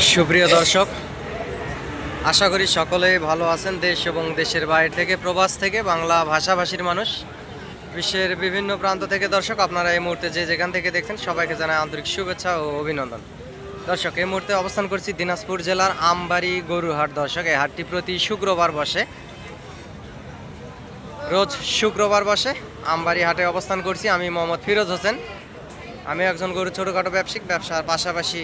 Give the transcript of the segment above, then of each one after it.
সুপ্রিয় দর্শক, আশা করি সকলেই ভালো আছেন দেশ এবং দেশের বাইরে থেকে, প্রবাস থেকে, বাংলা ভাষাভাষীর মানুষ, বিশ্বের বিভিন্ন প্রান্ত থেকে। দর্শক, আপনারা এই মুহূর্তে যে যেখান থেকে দেখছেন, সবাইকে জানাই আন্তরিক শুভেচ্ছা ও অভিনন্দন। দর্শক, এই মুহূর্তে অবস্থান করছি দিনাজপুর জেলার আমবাড়ি গরুহাট দর্শক, এই হাটটি প্রতি শুক্রবার বসে। রোজ শুক্রবার বসে আমবাড়ি হাটে অবস্থান করছি। আমি মোহাম্মদ ফিরোজ হোসেন। আমি একজন গরু ছোটোখাটো ব্যবসায়িক, ব্যবসার পাশাপাশি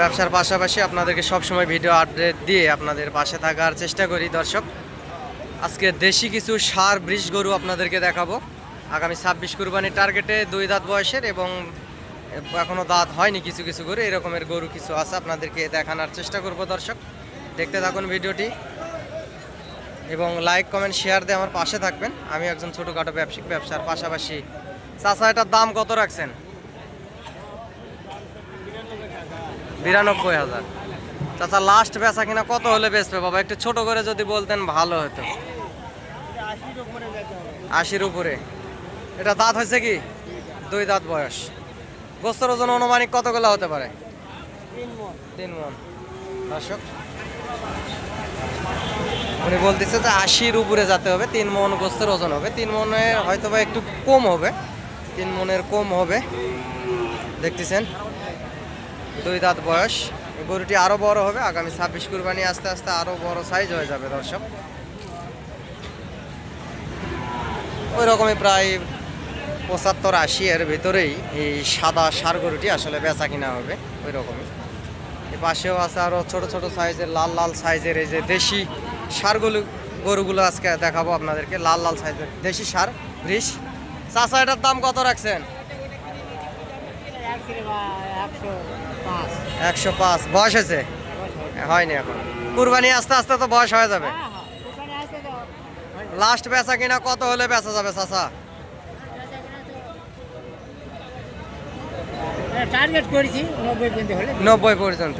ব্যবসার পাশাপাশি আপনাদেরকে সবসময় ভিডিও আপডেট দিয়ে আপনাদের পাশে থাকার চেষ্টা করি, দর্শক। আজকে দেশি কিছু সার বৃষ গরু আপনাদেরকে দেখাবো। আগামী ছাব্বিশ কুরবানির টার্গেটে দুই দাঁত বয়সের এবং এখনও দাঁত হয়নি কিছু কিছু গরু, এরকমের গরু কিছু আছে আপনাদেরকে দেখানোর চেষ্টা করব, দর্শক। দেখতে থাকুন ভিডিওটি এবং লাইক কমেন্ট শেয়ার দিয়ে আমার পাশে থাকবেন। আমি একজন ছোটোখাটো ব্যবসায়িক ব্যবসার পাশাপাশি। চাচা, এটার দাম কত রাখছেন? বিরানব্বই হাজার। চাচা লাস্ট বেচা কিনা কত হলে বেচবে বাবা? একটু ছোট করে যদি বলতেন ভালো হতো। আশির উপরে। এটা দাঁত হয়েছে কি? দুই দাঁত বয়স। গোস্তর ওজন অনুমানিক কতগুলো হতে পারে? তিন মন। উনি বলতেছে যে আশির উপরে যেতে হবে, তিন মন গোস্তের ওজন হবে। তিন মনে হয়তো বা একটু কম হবে। তিন মনের কম হবে। দেখতেছেন। দুই দাঁত বয়স। গরুটি আরও বড় হবে, আগামী ছাব্বিশ কুরবানি আস্তে আস্তে আরও বড় সাইজ হয়ে যাবে দর্শক। ওই রকমই প্রায় পঁচাত্তর আশি এর ভিতরেই এই সাদা সার গরুটি আসলে বেচা কিনা হবে ওই রকমই পাশেও আছে আরও ছোট ছোট সাইজের লাল লাল সাইজের এই যে দেশি সারগুলো, গরুগুলো আজকে দেখাবো আপনাদেরকে, লাল লাল সাইজের দেশি সার বৃষ চাষা এটার দাম কত রাখছেন? একশো পাঁচ। বয়স হয়েছে? হয়নি এখন। কুরবানি আস্তে আস্তে তো বয়স হয়ে যাবে। লাস্ট বেচা কিনা কত হলে বেচা যাবে চাচা? টার্গেট করেছি নব্বই পর্যন্ত হলে। নব্বই পর্যন্ত।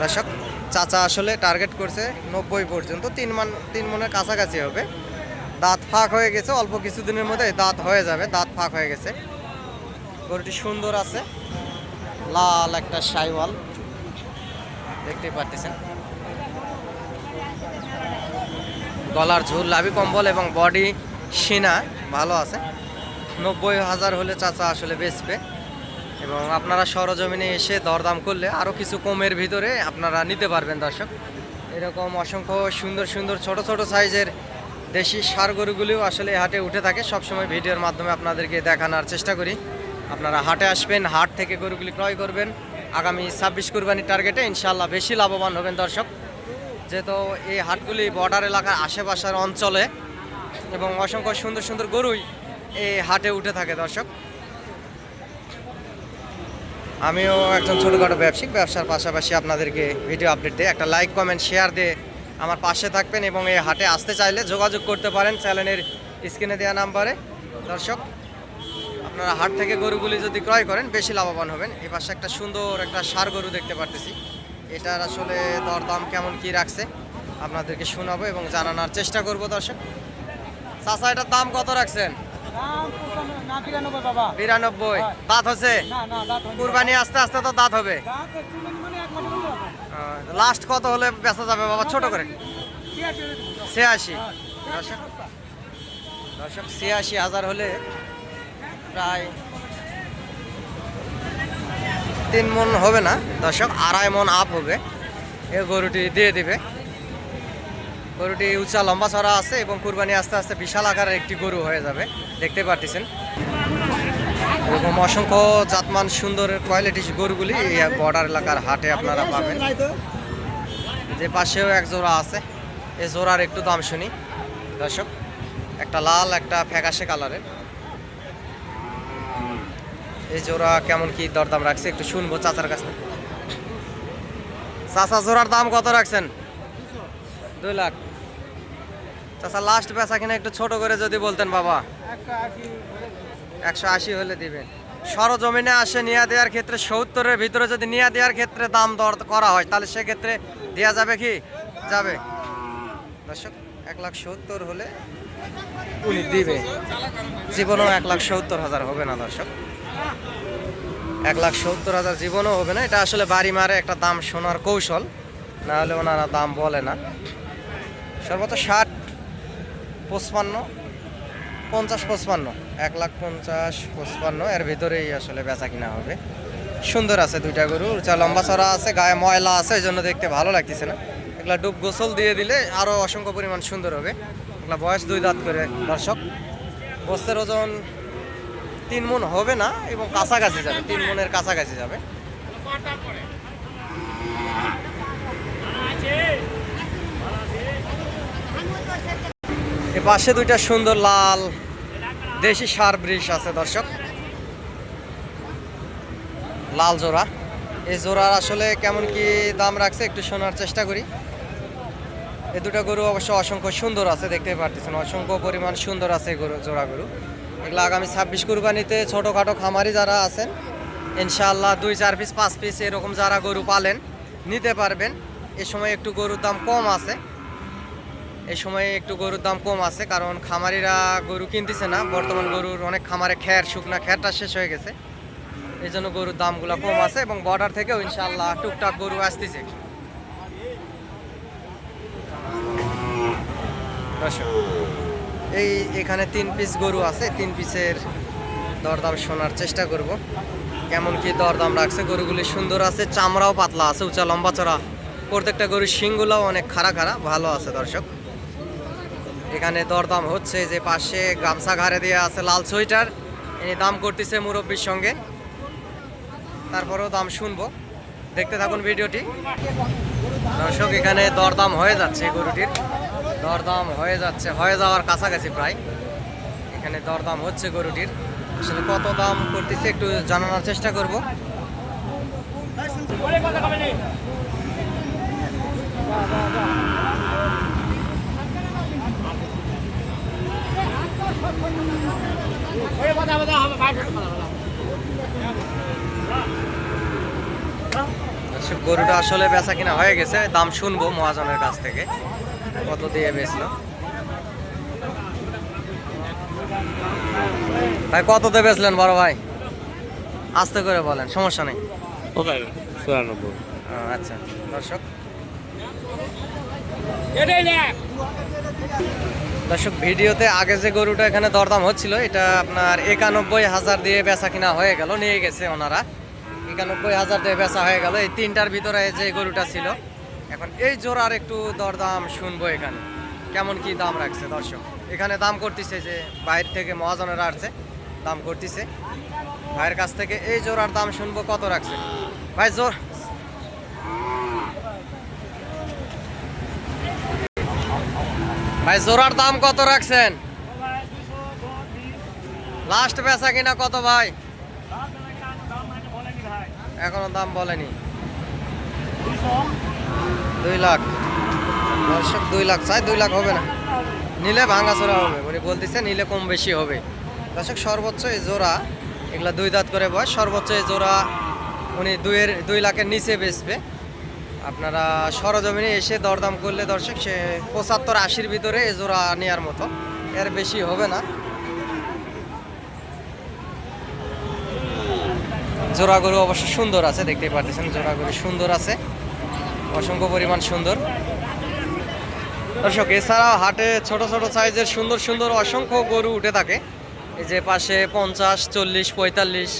দর্শক চাচা আসলে টার্গেট করছে নব্বই পর্যন্ত। তিন মান তিন মনের কাছাকাছি হবে। দাঁত ফাঁক হয়ে গেছে অল্প কিছুদিনের মধ্যে দাঁত হয়ে যাবে দাঁত ফাঁক হয়ে গেছে। গরুটি সুন্দর আছে। লাল একটা সাইওয়াল। দেখতেই পারতেছেন। গলার ঝুল, লাভি কম্বল এবং বডি সিনা ভালো আছে। নব্বই হাজার হলে চাচা আসলে বেচবে। এবং আপনারা সরজমিনে এসে দরদাম করলে আরও কিছু কমের ভিতরে আপনারা নিতে পারবেন দর্শক। এরকম অসংখ্য সুন্দর সুন্দর, ছোট ছোট সাইজের দেশি সার গরুগুলিও আসলে হাটে উঠে থাকে। সবসময় ভিডিওর মাধ্যমে আপনাদেরকে দেখানোর চেষ্টা করি। আপনারা হাটে আসবেন, হাট থেকে গরুগুলি ক্রয় করবেন। আগামী ছাব্বিশ কুরবানির টার্গেটে ইনশাল্লাহ বেশি লাভবান হবেন দর্শক। যেহেতু এই হাটগুলি বর্ডার এলাকার আশেপাশের অঞ্চলে এবং অসংখ্য সুন্দর সুন্দর গরুই এই হাটে উঠে থাকে দর্শক। আমিও একজন ছোটোখাটো ব্যবসায়িক, ব্যবসার পাশাপাশি আপনাদেরকে ভিডিও আপডেট দিয়ে একটা লাইক, কমেন্ট, শেয়ার দিয়ে আমার পাশে থাকবেন এবং এই হাটে আসতে চাইলে যোগাযোগ করতে পারেন চ্যানেলের স্ক্রিনে দেওয়া নাম্বারে। দর্শক আপনারা হাট থেকে গরুগুলি যদি ক্রয় করেন বেশি লাভবান হবেন। এই পাশে একটা সুন্দর একটা সার গরু দেখতে পারতেছি। এটার আসলে দরদাম কেমন কি রাখছে আপনাদেরকে শোনাবো এবং জানানোর চেষ্টা করব দর্শক। চাচা এটার দাম কত রাখছেন? বিরানব্বই বাবা। দাঁত হচ্ছে। কুরবানি আস্তে আস্তে তো দাঁত হবে। একটু মানে। লাস্ট কত হলে বেচা যাবে বাবা? ছোট করে। ছিয়াশি। হ্যাঁ, দর্শক দর্শক ছিয়াশি হাজার হলে প্রায় তিন মন হবে না, দর্শক, আড়াই মন আপ হবে। এই গরুটি দিয়ে দিবে। গরুটি উঁচা, লম্বা ছড়া আছে এবং কুরবানি আস্তে আস্তে বিশাল আকারের একটি গরু হয়ে যাবে। দেখতে পারতেছেন। এরকম অসংখ্য জাতমান সুন্দর কোয়ালিটি গরুগুলি বর্ডার এলাকার হাটে আপনারা পাবেন। যে পাশেও এক জোড়া আছে। এ জোড়ার একটু দাম শুনি। দর্শক, একটা লাল, একটা ফ্যাকাশে কালারের এই জোড়া কেমন কি দরদাম রাখছে? একটু শুনব চাচার কাছ চাচা, জোড়ার দাম কত রাখছেন? দুই লাখ। চাচা লাস্ট বেচা কিনা একটু ছোট করে যদি বলতেন বাবা। একশো আশি হলে দিবেন। সরজমিনে আসে নিয়া দেওয়ার ক্ষেত্রে সত্তরের ভিতরে যদি নিয়া দেওয়ার ক্ষেত্রে দাম দর করা হয়, তাহলে সেক্ষেত্রে দেওয়া যাবে কি? যাবে। দর্শক, এক লাখ সত্তর হলে উনি দিবে। জীবনেও এক লাখ সত্তর হাজার হবে না দর্শক। এক লাখ সত্তর হাজার জীবনও হবে না। এটা আসলে বাড়ি মারে একটা দাম শোনার কৌশল, না হলে ওনারা দাম বলে না। সর্বোচ্চ ষাট পঁচপান্ন, পঞ্চাশ পঁচপান্ন, এক লাখ পঞ্চাশ পঁচপান্ন, এর ভিতরেই আসলে বেচা কিনা হবে। সুন্দর আছে দুইটা গরু, যা লম্বা চড়া আছে, গায়ে ময়লা আছে, এই জন্য দেখতে ভালো লাগতেছে না। এগুলা ডুব গোসল দিয়ে দিলে আরও অসংখ্য পরিমাণ সুন্দর হবে। এগুলা বয়স দুই দাঁত করে দর্শক বস্তের ওজন তিন মন হবে না এবং কাছাকাছি যাবে, তিন মনের কাছাকাছি যাবে। এ পাশে দুইটা সুন্দর লাল দেশি সার ব্রিজ আছে, দর্শক। লাল জোড়া। এই জোড়ার আসলে কেমন কি দাম রাখছে একটু শোনার চেষ্টা করি। এই দুটো গরু অবশ্য অসংখ্য সুন্দর আছে দেখতে পারতেছেন। অসংখ্য পরিমাণ সুন্দর আছে গরু জোড়া গরু। এগুলো আগামী ছাব্বিশ কুরবানিতে ছোটোখাটো খামারি যারা আছেন ইনশাআল্লাহ দুই চার পিস পাঁচ পিস এরকম যারা গরু পালেন নিতে পারবেন। এ সময় একটু গরুর দাম কম আছে। এ সময়ে একটু গরুর দাম কম আছে কারণ খামারিরা গরু কিনতেছে না। বর্তমান গরুর অনেক খামারে খ্যার শুকনা খ্যারটা শেষ হয়ে গেছে। এই জন্য গরুর দামগুলো কম আছে এবং বর্ডার থেকেও ইনশাআল্লাহ টুকটাক গরু আসতেছে। দর্শক, এই এখানে তিন পিস গরু আছে, তিন পিসের দরদাম শোনার চেষ্টা করব। কেমন কি দরদাম রাখছে, গরুগুলি সুন্দর আছে, চামড়াও পাতলা আছে, উঁচা লম্বা চড়া। প্রত্যেকটা গরুর শিংগুলোও অনেক খাড়া খাড়া, ভালো আছে দর্শক। এখানে দরদাম হচ্ছে, যে পাশে গামছা ঘাড়ে দেওয়া আছে লাল সোয়েটার। ইনি দাম করতেছে মুরব্বীর সঙ্গে। তারপরেও দাম শুনব। দেখতে থাকুন ভিডিওটি। দর্শক, এখানে দরদাম হয়ে যাচ্ছে গরুটির। দরদাম হয়ে যাচ্ছে, হয়ে যাওয়ার কাছাকাছি প্রায়। এখানে দরদাম হচ্ছে গরুটির। আসলে কত দাম করতেছে একটু জানানোর চেষ্টা করব। গরুটা আসলে বেচা কিনা হয়ে গেছে দাম শুনব মহাজনের কাছ থেকে। কত দিয়ে বেচলো? ভাই কত দিয়ে বেচলেন বড় ভাই? আস্তে করে বলেন সমস্যা নেই। চুরানব্বই। আচ্ছা দর্শক। দর্শক ভিডিওতে আগে যে গরুটা এখানে দরদাম হচ্ছিল এটা আপনার একানব্বই হাজার দিয়ে বেচা কিনা হয়ে গেল নিয়ে গেছে ওনারা। একানব্বই হাজার দিয়ে বেচা হয়ে গেল। এই তিনটার ভিতরে যে গরুটা ছিল, এখন এই জোড়ার একটু দরদাম শুনব এখানে। কেমন কি দাম রাখছে দর্শক? এখানে দাম করতেছে যে বাইরে থেকে মহাজনেরা আসছে, দাম করতেছে। ভাইয়ের কাছ থেকে এই জোড়ার দাম শুনব কত রাখছে? ভাই জোর ভাই, জোড়ার দাম কত রাখছেন? লাস্ট বেচা কিনা কত ভাই? এখনও দাম বলেনি। দুই লাখ। দর্শক দুই লাখ চাই দুই লাখ হবে না। নিলে ভাঙাচোরা হবে। উনি বলতেছে নিলে কম বেশি হবে। দর্শক সর্বোচ্চ এই জোড়া এগুলা দুই দাঁত করে বয়স সর্বোচ্চ এই জোড়া উনি দুইয়ের দুই লাখের নিচে বেচবে। আপনারা সরজমিনে এসে দরদাম করলে দর্শক সে পঁচাত্তর আশির ভিতরে এ জোড়া নেওয়ার মতো। এর বেশি হবে না। জোড়া গরু অবশ্য সুন্দর আছে, দেখতেই পাচ্ছেন জোড়া গরু সুন্দর আছে। অসংখ্য পরিমাণ সুন্দর। দর্শক এছাড়া হাটে ছোট ছোট সাইজের সুন্দর সুন্দর অসংখ্য গরু উঠে থাকে। এই যে পাশে পঞ্চাশ, চল্লিশ, পঁয়তাল্লিশ।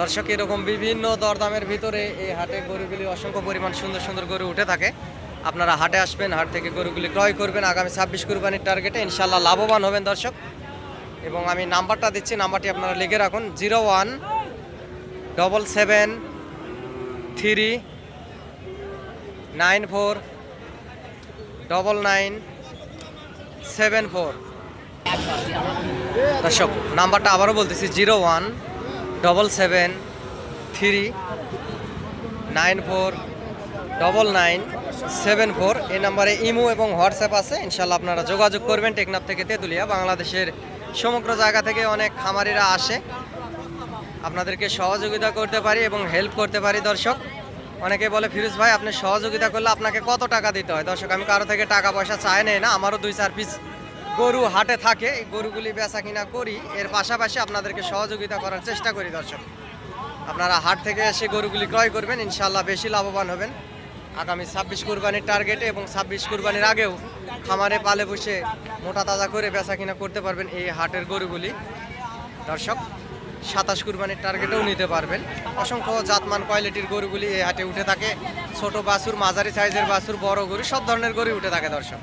দর্শক, এরকম বিভিন্ন দরদামের ভিতরে এই হাটে গরুগুলি অসংখ্য পরিমাণ সুন্দর সুন্দর গরু উঠে থাকে। আপনারা হাটে আসবেন, হাট থেকে গরুগুলি ক্রয় করবেন। আগামী ছাব্বিশ কুরবানির টার্গেটে ইনশাল্লাহ লাভবান হবেন দর্শক। এবং আমি নাম্বারটা দিচ্ছি, নাম্বারটি আপনারা লিখে রাখুন, zero one double seven three nine four double nine seven four দর্শক, নাম্বারটা আবারও বলতেছি zero one double seven three nine four double nine seven four এই নাম্বারে ইমো এবং হোয়াটসঅ্যাপ আছে ইনশাল্লাহ আপনারা যোগাযোগ করবেন টেকনাফ থেকে তেঁতুলিয়া, বাংলাদেশের সমগ্র জায়গা থেকে অনেক খামারিরা আসে। আপনাদেরকে সহযোগিতা করতে পারি এবং হেল্প করতে পারি, দর্শক। অনেকে বলে, ফিরোজ ভাই, আপনি সহযোগিতা করলে আপনাকে কত টাকা দিতে হয়? দর্শক, আমি কারও থেকে টাকা পয়সা চাই নেই না, আমারও দুই, চার পিস গরু হাটে থাকে, এই গরুগুলি বেচা কিনা করি। এর পাশাপাশি আপনাদেরকে সহযোগিতা করার চেষ্টা করি, দর্শক। আপনারা হাট থেকে এসে গরুগুলি ক্রয় করবেন ইনশাল্লাহ বেশি লাভবান হবেন। আগামী ছাব্বিশ কুরবানির টার্গেটে এবং ছাব্বিশ কুরবানির আগেও খামারে পালে বসে মোটা তাজা করে বেচা কিনা করতে পারবেন এই হাটের গরুগুলি। দর্শক সাতাশ কুরবানির টার্গেটেও নিতে পারবেন। অসংখ্য জাতমান কোয়ালিটির গরুগুলি এই হাটে উঠে থাকে। ছোট বাছুর, মাঝারি সাইজের বাছুর, বড় গরু, সব ধরনের গরু উঠে থাকে দর্শক।